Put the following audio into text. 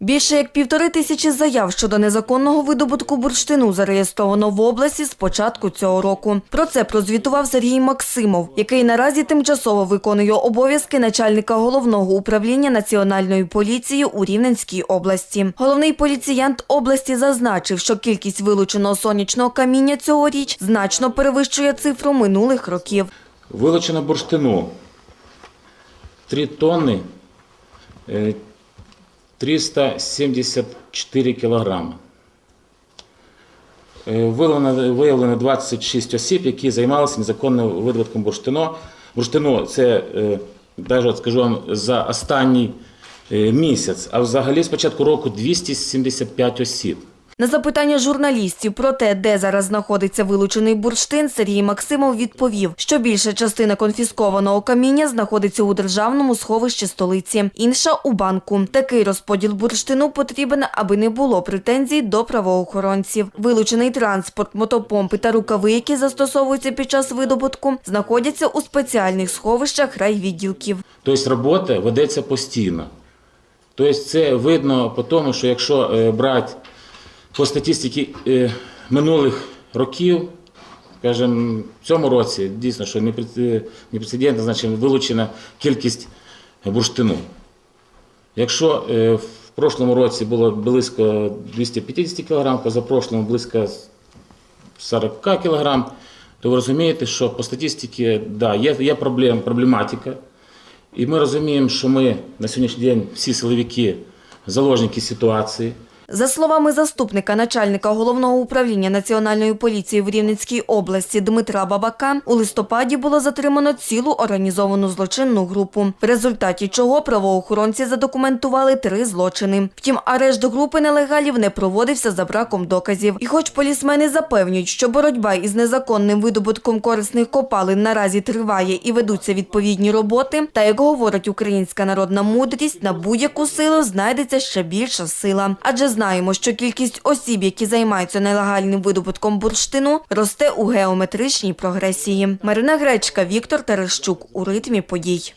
Більше як півтори тисячі заяв щодо незаконного видобутку бурштину зареєстровано в області з початку цього року. Про це прозвітував Сергій Максимов, який наразі тимчасово виконує обов'язки начальника головного управління національної поліції у Рівненській області. Головний поліціянт області зазначив, що кількість вилученого сонячного каміння цьогоріч значно перевищує цифру минулих років. Вилучено бурштину 3 тонни е, 374 кілограми. Е, Виявлено, виявлено 26 осіб, які займалися незаконним видобутком бурштину. Бурштину це, е, навіть скажу вам, за останній е, місяць, а взагалі з початку року 275 осіб. На запитання журналістів про те, де зараз знаходиться вилучений бурштин, Сергій Максимов відповів, що більша частина конфіскованого каміння знаходиться у державному сховищі столиці, інша у банку. Такий розподіл бурштину потрібен, аби не було претензій до правоохоронців. Вилучений транспорт, мотопомпи та рукави, які застосовуються під час видобутку, знаходяться у спеціальних сховищах райвідділків. Тобто робота ведеться постійно. Тобто це видно по тому, що якщо е, брати по статистиці е, минулих років, скажімо, в цьому році дійсно, що непрецедентно, непрецедентно, значить вилучена кількість бурштину. Якщо е, в прошлому році було близько 250 кг, позапрошлому близько 40 кг, то ви розумієте, що по статистиці да, є, є проблем, проблематика. І ми розуміємо, що ми на сьогоднішній день всі силовики заложники ситуації. За словами заступника начальника головного управління національної поліції в Рівненській області Дмитра Бабака, у листопаді було затримано цілу організовану злочинну групу, в результаті чого правоохоронці задокументували три злочини. Втім, арешт групи нелегалів не проводився за браком доказів. І хоч полісмени запевнюють, що боротьба із незаконним видобутком корисних копалин наразі триває і ведуться відповідні роботи, та як говорить українська народна мудрість, на будь-яку силу знайдеться ще більша сила. Адже знаємо, що кількість осіб, які займаються нелегальним видобутком бурштину, росте у геометричній прогресії. Марина Гречка, Віктор Терещук у ритмі подій.